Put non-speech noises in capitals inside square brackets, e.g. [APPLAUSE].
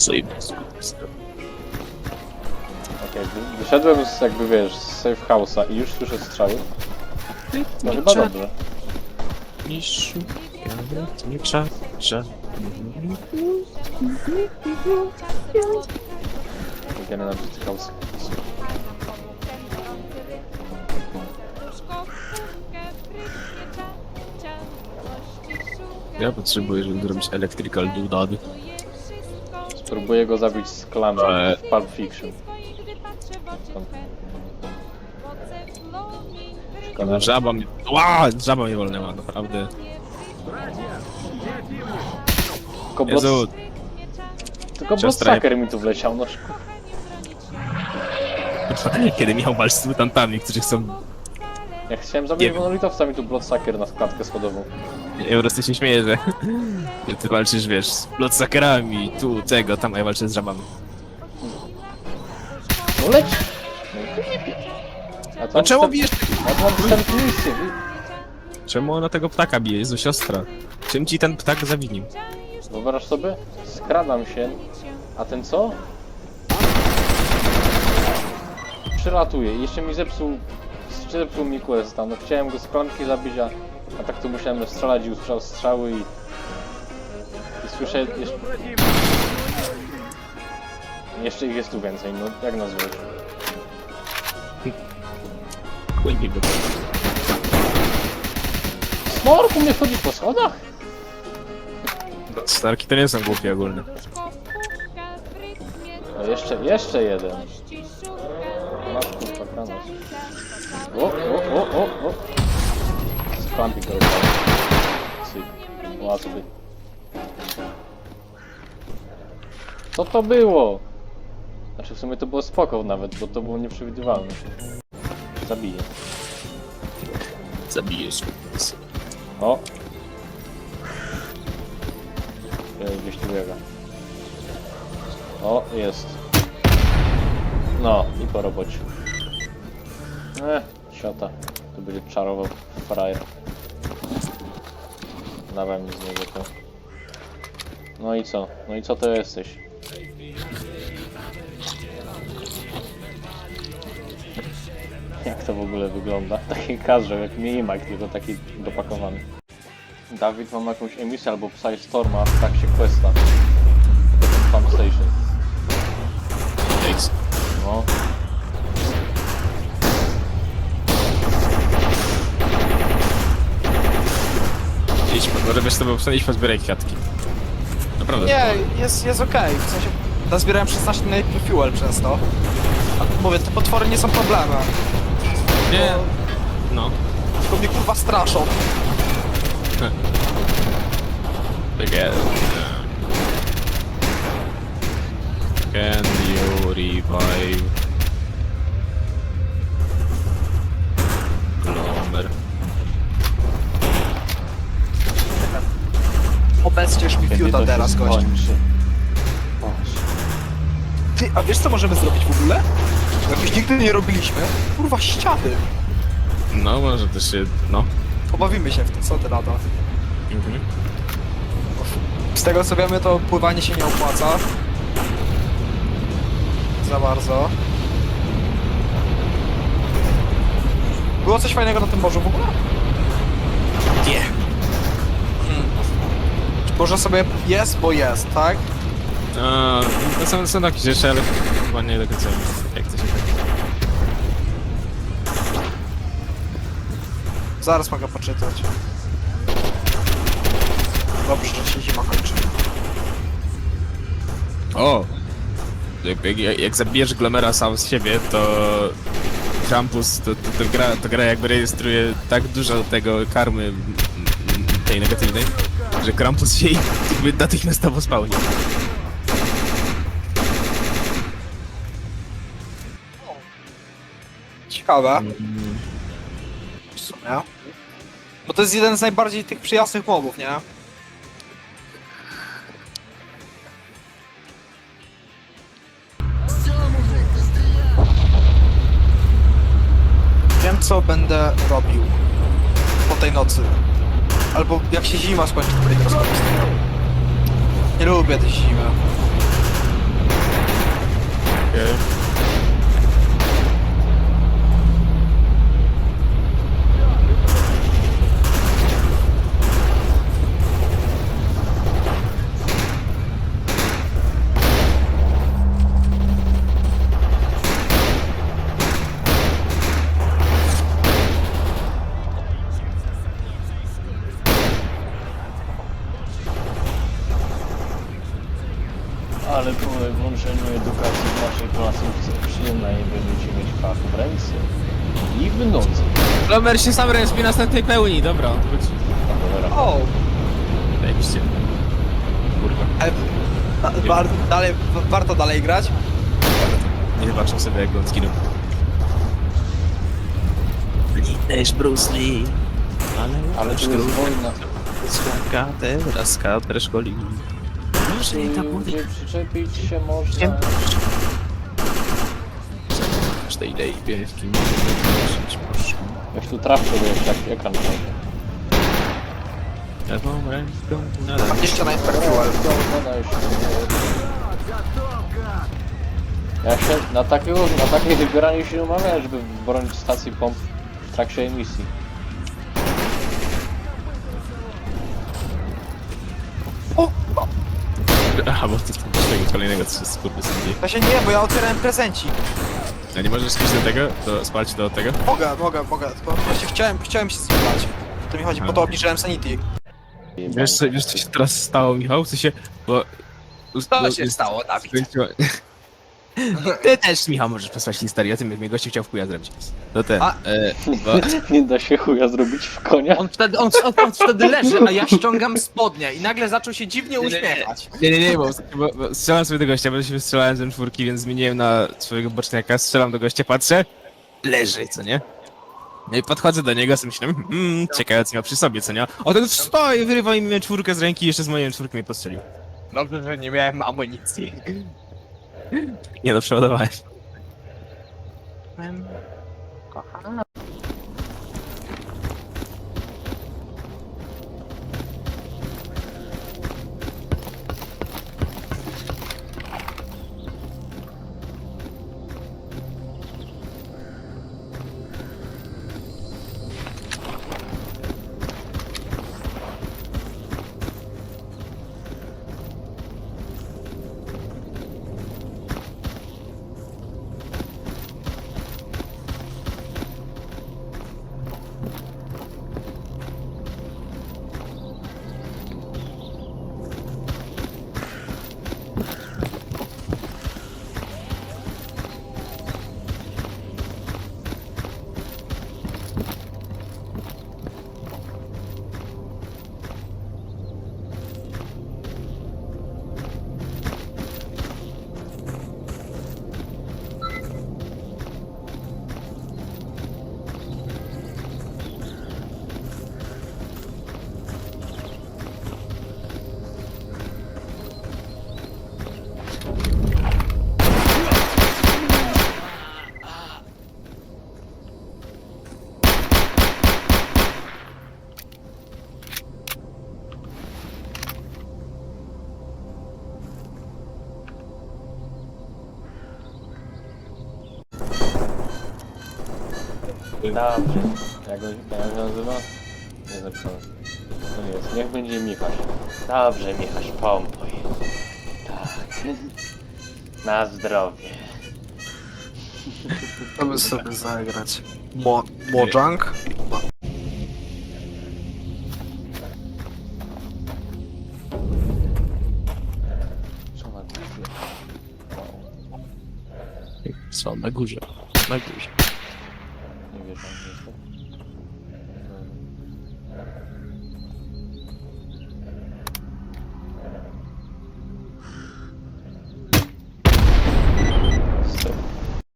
Zajebiste. Okej, wy- wyszedłem z jakby wiesz, z safe house'a i już słyszę strzały. No chyba dobrze. Ja nie czarze. Idziemy na safe house. Ja potrzebuję, żeby zrobić electrical doodad. Spróbuję go zabić z Eee. w Pulp Fiction. Szkoda, że- Żaba mnie... Ła! Żaba mnie wolnęła, naprawdę. Tylko, Jezu. Tylko siostra- Bloodsucker mi tu wleciał, no szko- kiedy Michał walczy z mutantami, którzy chcą... Jak chciałem zabić Nie. monolitowca mi tu Bloodsucker na klatkę schodową. Ja po prostu się śmieję, [LAUGHS] że... Ty walczysz, wiesz, z bloodsuckerami, tu, tego, tam, a ja walczę z żabami. No leć! No i A No czemu wstęp- bijesz... A wstępną misję, wy- Czemu ona tego ptaka bije? Jezu, siostra. Czym ci ten ptak zawinił? Wyobraź sobie? Skradam się, a ten co? Przylatuje i jeszcze mi zepsuł, zepsuł mi questa. No chciałem go z klamki zabić, a, a tak to musiałem strzelać i usłyszał strzały i... I słyszę jeszcze... Jeszcze ich jest tu więcej, no jak nazwiesz? Chuj mi go. Snorku mnie chodzi po schodach? Starki to nie są głupie ogólnie. No jeszcze, jeszcze jeden. Masz kurwa. O, o, o, o, o. Go. Łatwy. Co to było? Znaczy w sumie to było spoko nawet, bo to było nieprzewidywalne. Zabiję. Zabijesz. O! E, Gdzieś tu biega. O, jest. No, i po robocie. Eh, siota. Tu będzie czarował frajer. Dawaj mi z niego to. No i co? No i co to jesteś? Jak to w ogóle wygląda? [LAUGHS] Taki kadrze, jak minimak, tylko taki dopakowany. Dawid, mam jakąś emisję albo Psy Storma w trakcie questa. Pump Station. Może wiesz to było iść pozbieraj kwiatki. Naprawdę. Nie, jest, jest okej, w sensie nazbierałem 16 na fuel przez to. A mówię, te potwory nie są problemem, Nie. No. tylko mnie kurwa straszą. Again. Can to się teraz, gość. skończy? Ty, a wiesz co możemy zrobić w ogóle? Jakoś nigdy nie robiliśmy. Kurwa, ściany. No, może też się. No. Pobawimy się w to, co ty? Mhm. Z tego co wiemy, to pływanie się nie opłaca. Za bardzo. Było coś fajnego na tym morzu w ogóle? Nie. Może sobie jest, bo jest, tak? No, to są, są takie rzeczy, ale chyba nie do końca jak to się tak. Zaraz mogę poczytać. Dobrze, że się zima kończy. O! Jak, jak, jak zabijesz Glomera sam z siebie, to Krampus to, to, to, gra, to gra jakby rejestruje tak dużo tego karmy tej negatywnej, że Krampus się jakby natychmiastowo spałnie. Ciekawe. W sumie. Bo to jest jeden z najbardziej tych przyjaznych mobów, nie? Wiem co będę robił po tej nocy. Albo jak się zima skończy, to będzie rozkończy. Nie lubię tej zimy. Okay. Po włączeniu edukacji w naszej placówce przynajmniej będziecie mieć fach w ręce i w nocy. Glomer się sam respi na następnej pełni, dobra, chodzi. Cholera. O! Zajebiście. Kurwa. Ale war, dalej, wa- warto dalej grać. Nie zobaczę sobie jak go skinął. Też Bruce Lee. Ale, Ale to jest wojna. Skater, raz skater szkoli. Może i tak mówię. Gdzie przyczepić się można. Każdej idei wielkim. Weź tu traf sobie jak taki ekran fajny. Lewą ręką nadal. Jeszcze na fuel. Zadaj się. Ja się na takiego, na takie wybieranie się nie umawiałem, żeby bronić stacji pomp w trakcie emisji. Aha, bo to jest tego kolejnego, co jest kurwy sobie. To się nie, bo ja otwierałem prezencik. A nie możesz iść do tego? Do, spać do tego? Mogę, mogę, mogę. Tylko właśnie chciałem, chciałem się zjebać. To mi chodzi, po to obniżyłem sanity. Wiesz co, wiesz co się teraz stało, Michał? W sensie, bo... Bo się stało, Dawid? skręciła- [LAUGHS] Ty też, Michał, możesz posłać historię o tym, jak mnie gościu chciał w chuja zrobić. To ten, A- e, bo, Nie da się chuja zrobić w konia. On wtedy, on, on, on wtedy leży, a ja ściągam spodnie i nagle zaczął się dziwnie uśmiechać. Nie, nie, nie, bo, bo, bo strzelam sobie do gościa, bo się strzelałem z M4, więc zmieniłem na swojego boczniaka, strzelam do gościa, patrzę, leży, co nie? No i podchodzę do niego, sobie myślę, hmm, ciekawe co miał przy sobie, co nie? O ten stoi, wyrywa mi czwórkę z ręki i jeszcze z mojej czwórki mnie postrzelił. Dobrze, że nie miałem amunicji. Nie no, przeładowałem. Dobrze. Jak go jak go nazywa? Nie zapisałem. To nie jest. Niech będzie Michaś. Dobrze, Michaś, pompuj. Tak. [LAUGHS] Na zdrowie. To by sobie zagrać. Mo Mojang? Co na górze? Co, na górze. Na górze.